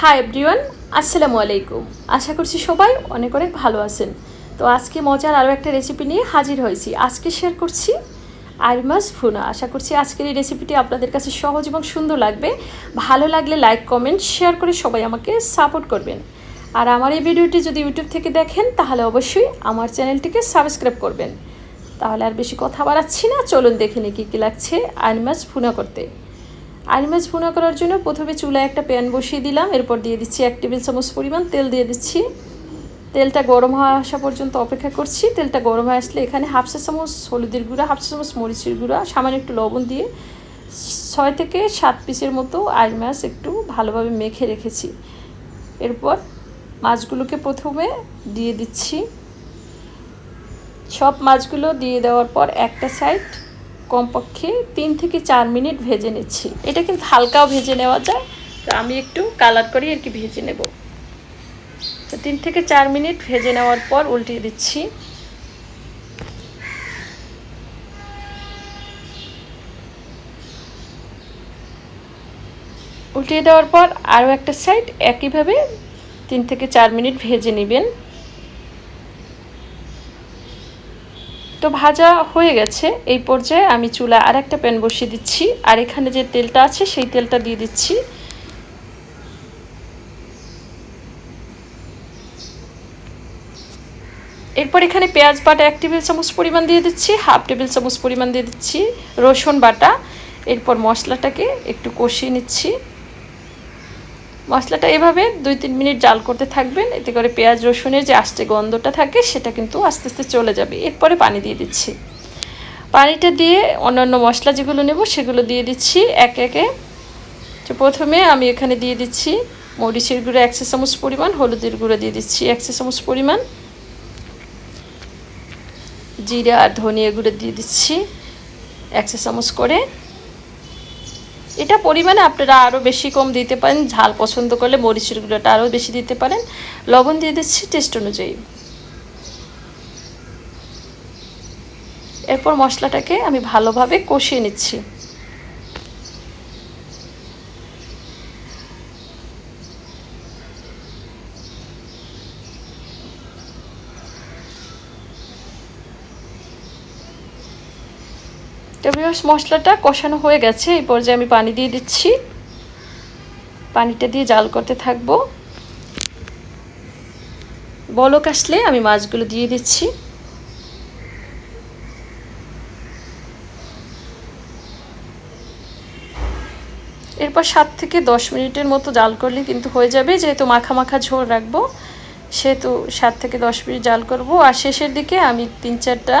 Hi everyone আসসালামু আলাইকুম। আশা করছি সবাই অনেক অনেক ভালো আছেন। তো আজকে মজার আরও একটা রেসিপি নিয়ে হাজির হয়েছি। আজকে শেয়ার করছি আইমাস ভুনা। আশা করছি আজকের এই রেসিপিটি আপনাদের কাছে সহজ এবং সুন্দর লাগবে। ভালো লাগলে লাইক কমেন্ট শেয়ার করে সবাই আমাকে সাপোর্ট করবেন। আর আমার এই ভিডিওটি যদি ইউটিউব থেকে দেখেন, তাহলে অবশ্যই আমার চ্যানেলটিকে সাবস্ক্রাইব করবেন। তাহলে আর বেশি কথা বাড়াচ্ছি না। চলুন দেখে নিই কী কী লাগছে আইমাস ভুনা করতে। আলু মাছ ভুনা করার জন্য প্রথমে চুলায় একটা প্যান বসিয়ে দিলাম, এরপর দিয়ে দিচ্ছি এক টেবিল চামচ পরিমাণ তেল দিয়ে দিচ্ছি। তেলটা গরম হওয়া আসা পর্যন্ত অপেক্ষা করছি। তেলটা গরম হয়ে আসলে এখানে হাফ চা চামচ হলুদের গুঁড়া, হাফ চা চামচ মরিচের গুঁড়া, সামান্য একটু লবণ দিয়ে ছয় থেকে সাত পিসের মতো আলু মাছ একটু ভালোভাবে মেখে রেখেছি। এরপর মাছগুলোকে প্রথমে দিয়ে দিচ্ছি। সব মাছগুলো দিয়ে দেওয়ার পর একটা সাইড কমপক্ষে তিন থেকে চার মিনিট ভেজে নিচ্ছি। এটা কিন্তু হালকাও ভেজে নেওয়া যায়। তো আমি একটু কালার করি আর কি ভেজে নেব। তো তিন থেকে চার মিনিট ভেজে নেওয়ার পর উল্টিয়ে দিচ্ছি। উল্টিয়ে দেওয়ার পর আরও একটা সাইড একইভাবে তিন থেকে চার মিনিট ভেজে নেবেন। তো ভাজা হয়ে গেছে। এই পর্যায়ে আমি চুলা আর একটা প্যান বসিয়ে দিচ্ছি। আর এখানে যে তেলটা আছে, সেই তেলটা দিয়ে দিচ্ছি। এরপর এখানে পেঁয়াজ বাটা এক টেবিল চামচ পরিমাণ দিয়ে দিচ্ছি, হাফ টেবিল চামচ পরিমাণ দিয়ে দিচ্ছি রসুন বাটা। এরপর মশলাটাকে একটু কষিয়ে নিচ্ছি। মশলাটা এভাবে দুই তিন মিনিট জাল করতে থাকবেন। এতে করে পেঁয়াজ রসুনের যে আস্তে গন্ধটা থাকে, সেটা কিন্তু আস্তে আস্তে চলে যাবে। এরপরে পানি দিয়ে দিচ্ছি। পানিটা দিয়ে অন্যান্য মশলা যেগুলো নেব, সেগুলো দিয়ে দিচ্ছি একে একে। তো প্রথমে আমি এখানে দিয়ে দিচ্ছি মরিচের গুঁড়ো একশো চামচ পরিমাণ, হলুদের গুঁড়ো দিয়ে দিচ্ছি একশো চামচ পরিমাণ। জিরা আর ধনিয়া গুঁড়ো দিয়ে দিচ্ছি একশো চামচ করে। এটা পরিমাণে আপনারা আরও বেশি কম দিতে পারেন, ঝাল পছন্দ করলে মরিচের গুঁড়োটা আরও বেশি দিতে পারেন। লবণ দিয়ে দিচ্ছি টেস্ট অনুযায়ী। এরপর মশলাটাকে আমি ভালোভাবে কষিয়ে নিচ্ছি। টেবিলস মশলাটা কষানো হয়ে গেছে। এই পর্যায়ে আমি পানি দিয়ে দিচ্ছি। পানিটা দিয়ে জাল করতে থাকব। বলক আসলে আমি মাছগুলো দিয়ে দিচ্ছি। এরপর সাত থেকে দশ মিনিটের মতো জাল করলে কিন্তু হয়ে যাবে। যেহেতু মাখা মাখা ঝোল রাখব, সেহেতু সাত থেকে দশ মিনিট জাল করব। আর শেষের দিকে আমি তিন চারটা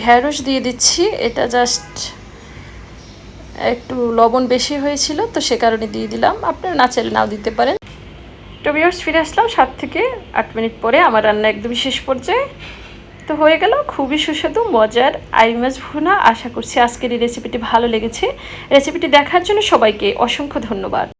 ঢ্যাঁড়স দিয়ে দিচ্ছি। এটা জাস্ট একটু লবণ বেশি হয়েছিল, তো সে কারণে দিয়ে দিলাম। আপনারা না চাইলে নাও দিতে পারেন। টবিয়ার্স ফিরে আসলাম সাত থেকে আট মিনিট পরে। আমার রান্না একদমই শেষ পর্যায়ে। তো হয়ে গেল খুবই সুস্বাদু, মজার আই মাছ ভুনা। আশা করছি আজকের এই রেসিপিটি ভালো লেগেছে। রেসিপিটি দেখার জন্য সবাইকে অসংখ্য ধন্যবাদ।